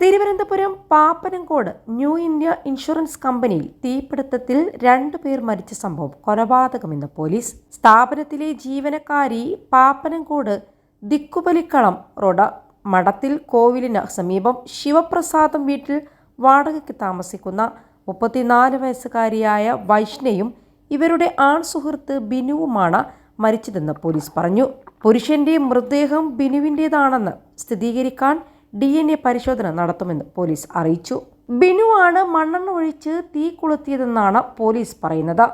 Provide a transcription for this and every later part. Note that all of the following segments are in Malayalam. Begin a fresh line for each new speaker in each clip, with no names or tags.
Thiruvananthapuram Pappanamcode New India Insurance കമ്പനിയിൽ തീപിടുത്തത്തിൽ രണ്ടു പേർ മരിച്ച സംഭവം കൊലപാതകമെന്ന് പോലീസ്. സ്ഥാപനത്തിലെ ജീവനക്കാരി പാപ്പനംകോട് ദിക്കുപലിക്കളം റോഡ് മഠത്തിൽ കോവിലിന് സമീപം ശിവപ്രസാദം വീട്ടിൽ വാടകയ്ക്ക് താമസിക്കുന്ന മുപ്പത്തിനാല് വയസ്സുകാരിയായ വൈഷ്ണയും ഇവരുടെ ആൺ സുഹൃത്ത് ബിനുവുമാണ് മരിച്ചതെന്ന് പോലീസ് പറഞ്ഞു. പുരുഷന്റെ മൃതദേഹം ബിനുവിന്റേതാണെന്ന് സ്ഥിരീകരിക്കാൻ ഡി എൻ എ പരിശോധന നടത്തുമെന്ന് പോലീസ് അറിയിച്ചു. ബിനുവാണ് മണ്ണെണ്ണ ഒഴിച്ച് തീ കൊളുത്തിയതെന്നാണ് പോലീസ് പറയുന്നത്.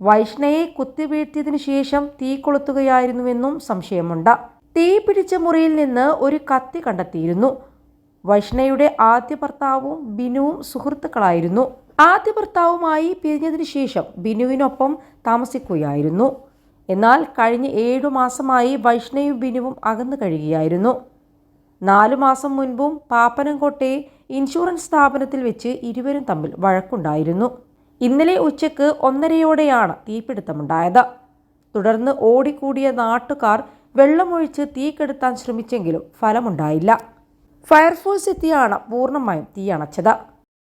വൈഷ്ണയെ കുത്തിവീഴ്ത്തിയതിനു ശേഷം തീ കൊളുത്തുകയായിരുന്നുവെന്നും സംശയമുണ്ട്. തീ പിടിച്ച മുറിയിൽ നിന്ന് ഒരു കത്തി കണ്ടെത്തിയിരുന്നു. വൈഷ്ണയുടെ ആദ്യ ഭർത്താവും ബിനുവും സുഹൃത്തുക്കളായിരുന്നു. ആദ്യ ഭർത്താവുമായി പിരിഞ്ഞതിനു ശേഷം ബിനുവിനൊപ്പം താമസിക്കുകയായിരുന്നു. എന്നാൽ കഴിഞ്ഞ ഏഴു മാസമായി വൈഷ്ണയും ബിനുവും അകന്നു കഴിയുകയായിരുന്നു. നാലു മാസം മുൻപും പാപ്പനംകോട്ടെ ഇൻഷുറൻസ് സ്ഥാപനത്തിൽ വെച്ച് ഇരുവരും തമ്മിൽ വഴക്കുണ്ടായിരുന്നു. ഇന്നലെ ഉച്ചയ്ക്ക് ഒന്നരയോടെയാണ് തീപിടുത്തമുണ്ടായത്. തുടർന്ന് ഓടിക്കൂടിയ നാട്ടുകാർ വെള്ളമൊഴിച്ച് തീ കെടുത്താൻ ശ്രമിച്ചെങ്കിലും ഫലമുണ്ടായില്ല. ഫയർഫോഴ്സ് എത്തിയാണ് പൂർണമായും തീയണച്ചത്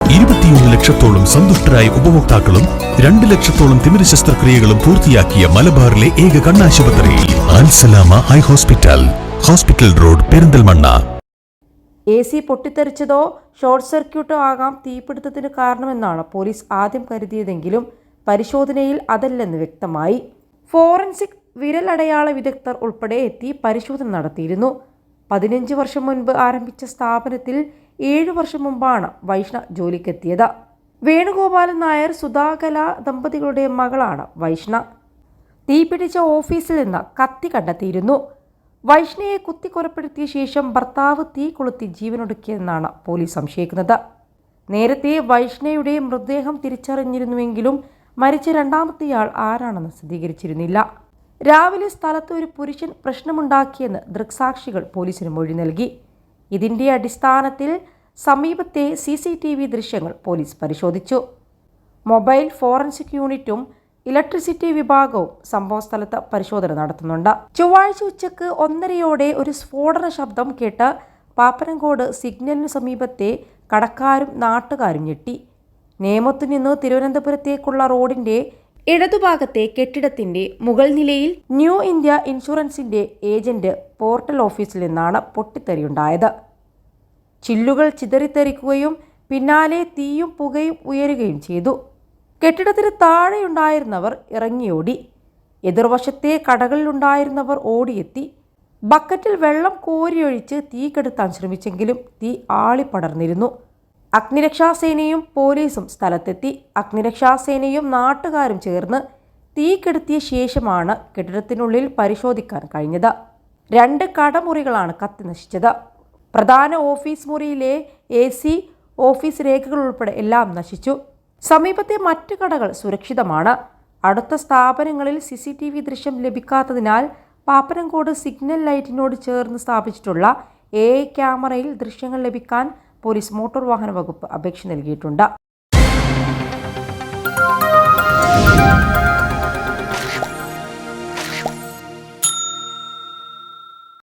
ഇരുപത്തിയൊന്ന് ലക്ഷത്തോളം സന്തുഷ്ടരായ ഉപഭോക്താക്കളും രണ്ട് ലക്ഷത്തോളം തിമിര ശസ്ത്രക്രിയകളും പൂർത്തിയാക്കിയ മലബാറിലെ ഏക കണ്ണാശുപത്രി Ansalama eye hospital. Hospital road Perinthalmanna.
A C പൊട്ടിത്തെറിച്ചതോ short സർക്യൂട്ടോ ആകാം തീപിടുത്തത്തിന് കാരണമെന്നാണ് പോലീസ് ആദ്യം കരുതിയതെങ്കിലും പരിശോധനയിൽ അതല്ലെന്ന് വ്യക്തമായി. ഫോറൻസിക് വിരലടയാള വിദഗ്ധർ ഉൾപ്പെടെ എത്തി പരിശോധന നടത്തിയിരുന്നു. പതിനഞ്ച് വർഷം മുൻപ് ആരംഭിച്ച സ്ഥാപനത്തിൽ ഏഴു വർഷം മുമ്പാണ് വൈഷ്ണ ജോലിക്കെത്തിയത്. വേണുഗോപാലൻ നായർ സുധാകല ദമ്പതികളുടെ മകളാണ് വൈഷ്ണ. തീപിടിച്ച ഓഫീസിൽ നിന്ന് കത്തി കണ്ടെത്തിയിരുന്നു. വൈഷ്ണയെ കുത്തിക്കൊലപ്പെടുത്തിയ ശേഷം ഭർത്താവ് തീ കൊളുത്തി ജീവനൊടുക്കിയെന്നാണ് പോലീസ് സംശയിക്കുന്നത്. നേരത്തെ വൈഷ്ണയുടെ മൃതദേഹം തിരിച്ചറിഞ്ഞിരുന്നുവെങ്കിലും മരിച്ച രണ്ടാമത്തെയാൾ ആരാണെന്ന് സ്ഥിരീകരിച്ചിരുന്നില്ല. രാവിലെ സ്ഥലത്ത് ഒരു പുരുഷൻ പ്രശ്നമുണ്ടാക്കിയെന്ന് ദൃക്സാക്ഷികൾ പോലീസിന് മൊഴി നൽകി. ഇതിന്റെ അടിസ്ഥാനത്തിൽ സമീപത്തെ സി സി ടി വി ദൃശ്യങ്ങൾ പോലീസ് പരിശോധിച്ചു. മൊബൈൽ ഫോറൻസിക് യൂണിറ്റും ഇലക്ട്രിസിറ്റി വിഭാഗവും സംഭവസ്ഥലത്ത് പരിശോധന നടത്തുന്നുണ്ട്. ചൊവ്വാഴ്ച ഉച്ചയ്ക്ക് ഒന്നരയോടെ ഒരു സ്ഫോടന ശബ്ദം കേട്ട് പാപ്പനംകോട് സിഗ്നലിന് സമീപത്തെ കടക്കാരും നാട്ടുകാരും ഞെട്ടി. നേമത്തു നിന്ന് തിരുവനന്തപുരത്തേക്കുള്ള റോഡിന്റെ ഇടതുഭാഗത്തെ കെട്ടിടത്തിന്റെ മുകൾ നിലയിൽ ന്യൂ ഇന്ത്യ ഇൻഷുറൻസിന്റെ ഏജന്റ് പോർട്ടൽ ഓഫീസിൽ നിന്നാണ് പൊട്ടിത്തെറിയുണ്ടായത്. ചില്ലുകൾ ചിതറിത്തെറിക്കുകയും പിന്നാലെ തീയും പുകയും ഉയരുകയും ചെയ്തു. കെട്ടിടത്തിന് താഴെയുണ്ടായിരുന്നവർ ഇറങ്ങിയോടി. എതിർവശത്തെ കടകളിലുണ്ടായിരുന്നവർ ഓടിയെത്തി. ബക്കറ്റിൽ വെള്ളം കോരിയൊഴിച്ച് തീ കെടുത്താൻ ശ്രമിച്ചെങ്കിലും തീ ആളിപ്പടർന്നിരുന്നു. അഗ്നിരക്ഷാസേനയും പോലീസും സ്ഥലത്തെത്തി. അഗ്നിരക്ഷാസേനയും നാട്ടുകാരും ചേർന്ന് തീ കെടുത്തിയ ശേഷമാണ് കെട്ടിടത്തിനുള്ളിൽ പരിശോധിക്കാൻ കഴിഞ്ഞത്. രണ്ട് കടമുറികളാണ് കത്തി നശിച്ചത്. പ്രധാന ഓഫീസ് മുറിയിലെ എ സി ഓഫീസ് രേഖകൾ ഉൾപ്പെടെ എല്ലാം നശിച്ചു. സമീപത്തെ മറ്റ് കടകൾ സുരക്ഷിതമാണ്. അടുത്ത സ്ഥാപനങ്ങളിൽ സി സി ടി വി ദൃശ്യം ലഭിക്കാത്തതിനാൽ പാപ്പനംകോട് സിഗ്നൽ ലൈറ്റിനോട് ചേർന്ന് സ്ഥാപിച്ചിട്ടുള്ള എ ക്യാമറയിൽ ദൃശ്യങ്ങൾ ലഭിക്കാൻ പോലീസ് മോട്ടോർ വാഹന വകുപ്പ് അപേക്ഷ നൽകിയിട്ടുണ്ട്.